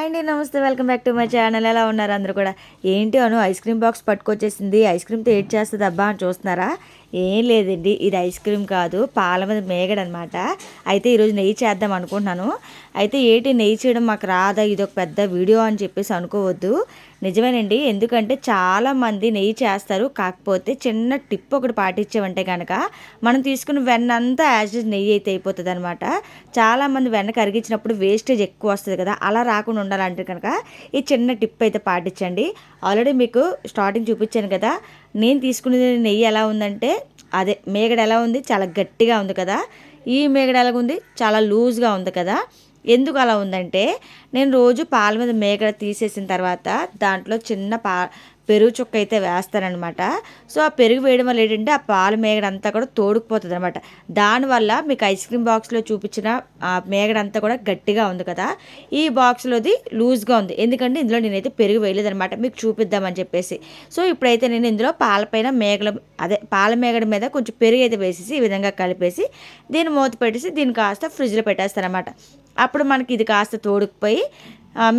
అండి నమస్తే. Welcome back to my channel. ఎలా ఉన్నారు అందరూ కూడా? ఏంటి అను ఐస్ క్రీమ్ బాక్స్ పట్టుకొచ్చేసింది. ఐస్ క్రీమ్తో ఏడ్ చేస్తుంది అబ్బా అని చూస్తున్నారా? ఏం లేదండి. ఇది ఐస్ క్రీమ్ కాదు పాల మీద మేగడ అనమాట అయితే ఈరోజు నెయ్యి చేద్దాం అనుకుంటున్నాను. అయితే ఏంటి నెయ్యి చేయడం మాకు రాదా? ఇది ఒక పెద్ద వీడియో అని చెప్పేసి అనుకోవద్దు. నిజమేనండి. ఎందుకంటే చాలామంది నెయ్యి చేస్తారు. కాకపోతే చిన్న టిప్ ఒకటి పాటించామంటే కనుక మనం తీసుకున్న వెన్న అంతా యాజ్ నెయ్యి అయితే అయిపోతుంది అనమాట చాలామంది వెన్న కరిగించినప్పుడు వేస్టేజ్ ఎక్కువ వస్తుంది కదా అలా రాకుండా ఉండాలంటే కనుక ఈ చిన్న టిప్ అయితే పాటించండి. ఆల్రెడీ మీకు స్టార్టింగ్ చూపించాను కదా నేను తీసుకునే నెయ్యి ఎలా ఉందంటే అదే మేగడ ఎలా ఉంది? చాలా గట్టిగా ఉంది కదా. ఈ మేగడ ఎలా ఉంది? చాలా లూజ్గా ఉంది కదా. ఎందుకు అలా ఉందంటే నేను రోజు పాల మీద మేకడ తీసేసిన తర్వాత దాంట్లో చిన్న పా పెరుగు చుక్క అయితే వేస్తారనమాట సో ఆ పెరుగు వేయడం వల్ల ఏంటంటే ఆ పాల మేగడంతా కూడా తోడుకుపోతుంది అనమాట దానివల్ల మీకు ఐస్ క్రీమ్ బాక్స్లో చూపించిన ఆ మేగడంతా కూడా గట్టిగా ఉంది కదా. ఈ బాక్స్లోది లూజ్గా ఉంది. ఎందుకంటే ఇందులో నేనైతే పెరుగు వేయలేదనమాట మీకు చూపిద్దామని చెప్పేసి. సో ఇప్పుడైతే నేను ఇందులో పాలపైన మేగల అదే పాల మేగడ మీద కొంచెం పెరుగు అయితే వేసేసి ఈ విధంగా కలిపేసి దీన్ని మూత పెట్టేసి దీన్ని కాస్త ఫ్రిడ్జ్లో పెట్టేస్తాను అనమాట అప్పుడు మనకి ఇది కాస్త తోడుకుపోయి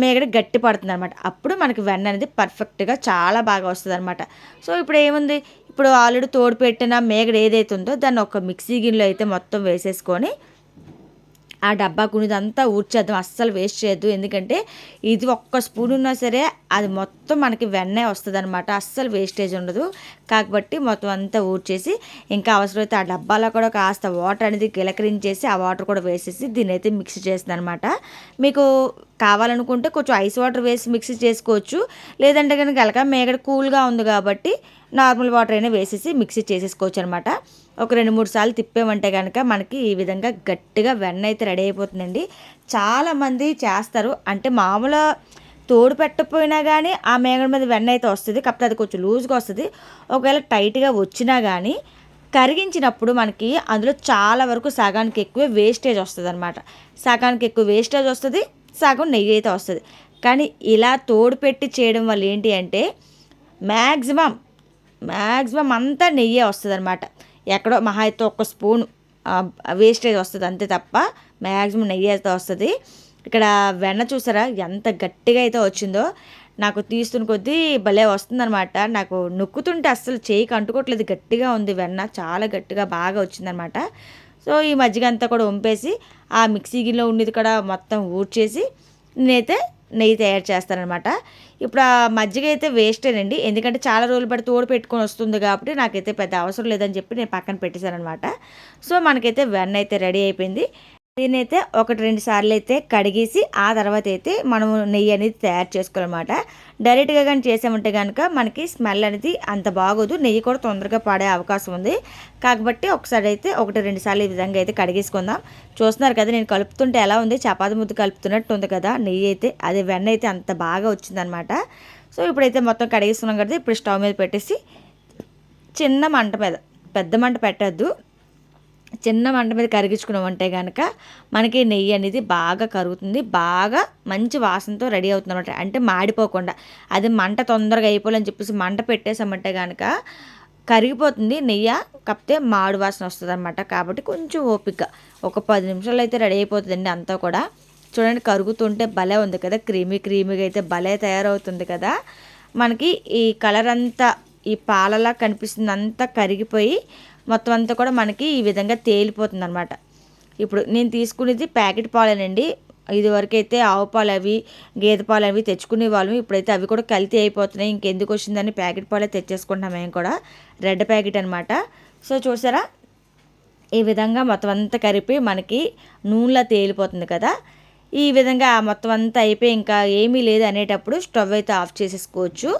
మేగడ గట్టి పడుతుంది అనమాట అప్పుడు మనకి వెన్న అనేది పర్ఫెక్ట్గా చాలా బాగా వస్తుంది అనమాట సో ఇప్పుడు ఏముంది? ఇప్పుడు ఆల్రెడీ తోడు పెట్టిన మేగడ ఏదైతే ఉందో దాన్ని ఒక మిక్సీ గిన్నెలో అయితే మొత్తం వేసేసుకొని ఆ డబ్బా కునిదంతా ఊడ్చేద్దాం. అస్సలు వేస్ట్ చేయొద్దు. ఎందుకంటే ఇది ఒక్క స్పూన్ ఉన్నా సరే అది మొత్తం మనకి వెన్నే వస్తుంది అనమాట అస్సలు వేస్టేజ్ ఉండదు. కాబట్టి మొత్తం అంతా ఊడ్చేసి ఇంకా అవసరమైతే ఆ డబ్బాలో కూడా కాస్త వాటర్ అనేది గిలకరించేసి ఆ వాటర్ కూడా వేసేసి దీన్ని అయితే మిక్స్ చేస్తుంది అనమాట మీకు కావాలనుకుంటే కొంచెం ఐస్ వాటర్ వేసి మిక్సీ చేసుకోవచ్చు. లేదంటే కనుక ఎలక మేగడ కూల్గా ఉంది కాబట్టి నార్మల్ వాటర్ అయినా వేసేసి మిక్సీ చేసేసుకోవచ్చు అనమాట ఒక రెండు మూడు సార్లు తిప్పామంటే కనుక మనకి ఈ విధంగా గట్టిగా వెన్న అయితే రెడీ అయిపోతుందండి. చాలామంది చేస్తారు. అంటే మామూలు తోడు పెట్టకపోయినా కానీ ఆ మేగడ మీద వెన్న అయితే వస్తుంది. కాకపోతే అది కొంచెం లూజ్గా వస్తుంది. ఒకవేళ టైట్గా వచ్చినా కానీ కరిగించినప్పుడు మనకి అందులో చాలా వరకు సగానికి ఎక్కువ వేస్టేజ్ వస్తుంది అనమాట సగానికి ఎక్కువ వేస్టేజ్ వస్తుంది. సగం నెయ్యి అయితే వస్తుంది. కానీ ఇలా తోడు పెట్టి చేయడం వల్ల ఏంటి అంటే మ్యాక్సిమం మ్యాక్సిమం అంతా నెయ్యే వస్తుంది అనమాట ఎక్కడో మహా అయితే ఒక స్పూన్ వేస్టేజ్ వస్తుంది అంతే తప్ప మ్యాక్సిమం నెయ్యి అయితే వస్తుంది. ఇక్కడ వెన్న చూసారా ఎంత గట్టిగా అయితే వచ్చిందో. నాకు తీస్తున్న కొద్దీ భలే వస్తుందనమాట నాకు నొక్కుతుంటే అస్సలు చేయికి అంటుకోవట్లేదు గట్టిగా ఉంది వెన్న. చాలా గట్టిగా బాగా వచ్చిందనమాట సో ఈ మజ్జిగ అంతా కూడా వంపేసి ఆ మిక్సీ గిన్నెలో ఉండేది కూడా మొత్తం ఊడ్చేసి నేనైతే నెయ్యి తయారు చేస్తానమాట ఇప్పుడు ఆ మజ్జిగ అయితే వేస్టేనండి ఎందుకంటే చాలా రోజులు పడి తోడు పెట్టుకొని వస్తుంది కాబట్టి నాకైతే పెద్ద అవసరం లేదని చెప్పి నేను పక్కన పెట్టేశాను అనమాట సో మనకైతే వెన్న అయితే రెడీ అయిపోయింది. దీన్ని అయితే ఒకటి రెండు సార్లు అయితే కడిగేసి ఆ తర్వాత అయితే మనము నెయ్యి అనేది తయారు చేసుకోవాలన్నమాట. డైరెక్ట్గా కానీ చేసామంటే కనుక మనకి స్మెల్ అనేది అంత బాగోదు. నెయ్యి కూడా తొందరగా పడే అవకాశం ఉంది. కాబట్టి ఒకసారి అయితే ఒకటి రెండు సార్లు ఈ విధంగా అయితే కడిగేసుకుందాం. చూస్తున్నారు కదా నేను కలుపుతుంటే ఎలా ఉంది? చపాతి ముద్ద కలుపుతున్నట్టు ఉంది కదా నెయ్యి అయితే అది వెన్న అయితే అంత బాగా వచ్చిందనమాట సో ఇప్పుడైతే మొత్తం కడిగేస్తున్నాం కదా ఇప్పుడు స్టవ్ మీద పెట్టేసి చిన్న మంట మీద పెద్ద మంట పెట్టద్దు. చిన్న మంట మీద కరిగించుకున్నామంటే కనుక మనకి నెయ్యి అనేది బాగా కరుగుతుంది బాగా మంచి వాసనతో రెడీ అవుతుంది అనమాట అంటే మాడిపోకుండా. అది మంట తొందరగా అయిపోవాలని చెప్పేసి మంట పెట్టేసామంటే కనుక కరిగిపోతుంది నెయ్యి కప్పితే మాడు వాసన వస్తుంది అనమాట కాబట్టి కొంచెం ఓపిక. ఒక పది నిమిషాలు అయితే రెడీ అయిపోతుందండి అంతా కూడా. చూడండి కరుగుతుంటే భలే ఉంది కదా. క్రీమీ క్రీమీగా అయితే భలే తయారవుతుంది కదా. మనకి ఈ కలర్ అంతా ఈ పాలలా కనిపిస్తుంది అంతా కరిగిపోయి మొత్తం అంతా కూడా మనకి ఈ విధంగా తేలిపోతుంది అనమాట ఇప్పుడు నేను తీసుకునేది ప్యాకెట్ పాలేనండి. ఇదివరకు అయితే ఆవు పాలు అవి గేదె పాలు అవి తెచ్చుకునే వాళ్ళం. ఇప్పుడైతే అవి కూడా కల్తీ అయిపోతున్నాయి. ఇంకెందుకు వచ్చిందని ప్యాకెట్ పాలే తెచ్చేసుకుంటున్నాం మేము కూడా. రెడ్ ప్యాకెట్ అనమాట సో చూసారా? ఈ విధంగా మొత్తం అంతా కరిపి మనకి నూనెలా తేలిపోతుంది కదా. ఈ విధంగా మొత్తం అంతా అయిపోయి ఇంకా ఏమీ లేదు అనేటప్పుడు స్టవ్ అయితే ఆఫ్ చేసేసుకోవచ్చు.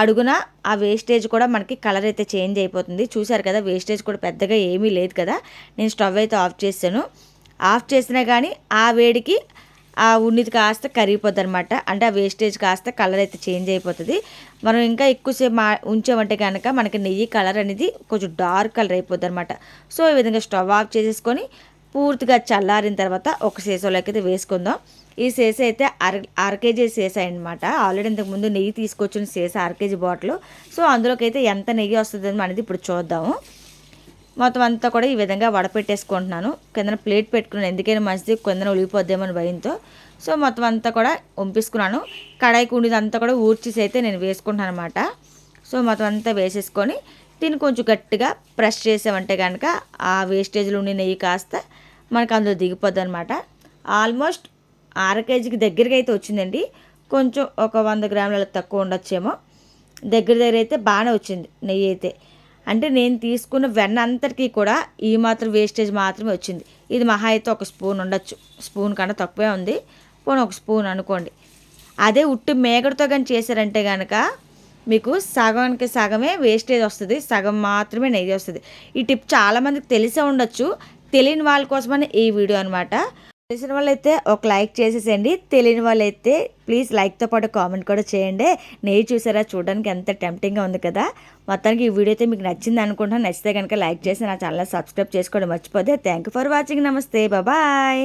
అడుగున ఆ వేస్టేజ్ కూడా మనకి కలర్ అయితే చేంజ్ అయిపోతుంది. చూసారు కదా వేస్టేజ్ కూడా పెద్దగా ఏమీ లేదు కదా. నేను స్టవ్ అయితే ఆఫ్ చేశాను. ఆఫ్ చేసినా కానీ ఆ వేడికి ఆ ఉన్నిది కాస్త కరిగిపోద్ది అనమాట అంటే ఆ వేస్టేజ్ కాస్త కలర్ అయితే చేంజ్ అయిపోతుంది. మనం ఇంకా ఎక్కువసేపు మా ఉంచామంటే కనుక మనకి నెయ్యి కలర్ అనేది కొంచెం డార్క్ కలర్ అయిపోద్ది అనమాట సో ఈ విధంగా స్టవ్ ఆఫ్ చేసేసుకొని పూర్తిగా చల్లారిన తర్వాత ఒక సీసాలోకి అయితే వేసుకుందాం. ఈ సేస అయితే అర అర కేజీ సీస అనమాట ఆల్రెడీ ఇంతకుముందు నెయ్యి తీసుకొచ్చిన సేస అర కేజీ బాటిల్. సో అందులోకి అయితే ఎంత నెయ్యి వస్తుంది అనేది ఇప్పుడు చూద్దాము. మొత్తం అంతా కూడా ఈ విధంగా వడపెట్టేసుకుంటున్నాను. కిందన ప్లేట్ పెట్టుకున్నాను. ఎందుకైనా మంచిది కిందన ఉలిగిపోద్దేమని భయంతో. సో మొత్తం అంతా కూడా వంపిసుకున్నాను కడాయి అంతా కూడా ఊర్చేసి అయితే నేను వేసుకుంటాను అనమాట సో మొత్తం అంతా వేసేసుకొని దీన్ని కొంచెం గట్టిగా ప్రెస్ చేసామంటే కనుక ఆ వేస్టేజ్లో ఉండే నెయ్యి కాస్త మనకు అందులో దిగిపోద్ది అనమాట ఆల్మోస్ట్ అర కేజీకి దగ్గరికి అయితే వచ్చిందండి. కొంచెం ఒక వంద గ్రాముల తక్కువ ఉండొచ్చేమో. దగ్గర దగ్గర అయితే బాగానే వచ్చింది నెయ్యి అయితే. అంటే నేను తీసుకున్న వెన్న అంతటికీ కూడా ఈ మాత్రం వేస్టేజ్ మాత్రమే వచ్చింది. ఇది మహా అయితే ఒక స్పూన్ ఉండొచ్చు. స్పూన్ కన్నా తక్కువే ఉంది. పోనీ ఒక స్పూన్ అనుకోండి. అదే ఉట్టి మేగడతో కానీ చేశారంటే కనుక మీకు సగానికి సగమే వేస్టేజ్ వస్తుంది. సగం మాత్రమే నెయ్యి వస్తుంది. ఈ టిప్ చాలామందికి తెలిసే ఉండొచ్చు. తెలియని వాళ్ళ కోసమని ఈ వీడియో అనమాట తెలిసిన వాళ్ళైతే ఒక లైక్ చేసేసేయండి. తెలియని వాళ్ళైతే ప్లీజ్ లైక్తో పాటు కామెంట్ కూడా చేయండి. నెయ్యి చూసారా చూడడానికి ఎంత టెంప్టింగ్గా ఉంది కదా. మొత్తానికి ఈ వీడియో అయితే మీకు నచ్చింది అనుకుంటున్నాను నచ్చితే కనుక లైక్ చేసి నా ఛానల్ సబ్స్క్రైబ్ చేసుకోవడం మర్చిపోతే. థ్యాంక్ యూ ఫర్ వాచింగ్ నమస్తే. బాయ్